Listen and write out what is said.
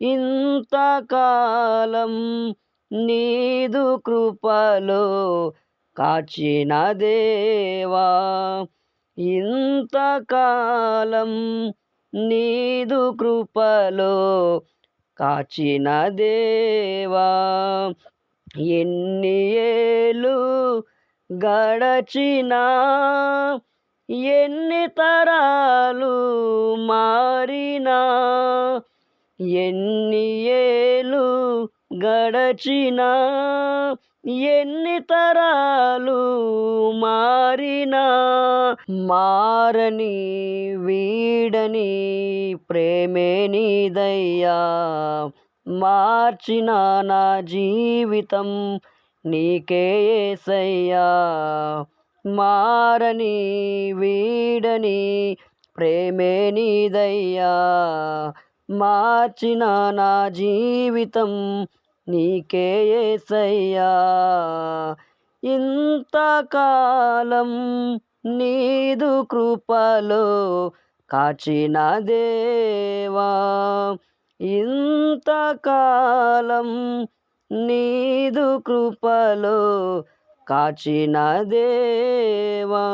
ఇంతకాలం నీదు కృపలో కాచిన దేవా ఇంతకాలం నీదు కృపలో కాచిన దేవా ఎన్ని ఏళ్ళు గడచినా ఎన్ని తరాలు ఎన్ని ఏలు గడచినా ఎన్ని తరాలు మారినా మారని వీడని ప్రేమే నీదయ్యా. మార్చిన నా జీవితం నీకే ఏసయ్యా. మారని వీడని ప్రేమే నీదయ్యా. మార్చిన నా జీవితం నీకే ఏసయ్యా. ఇంతకాలం నీదు కృపలో కాచిన దేవా. ఇంతకాలం నీదు కృపలో కాచిన దేవా.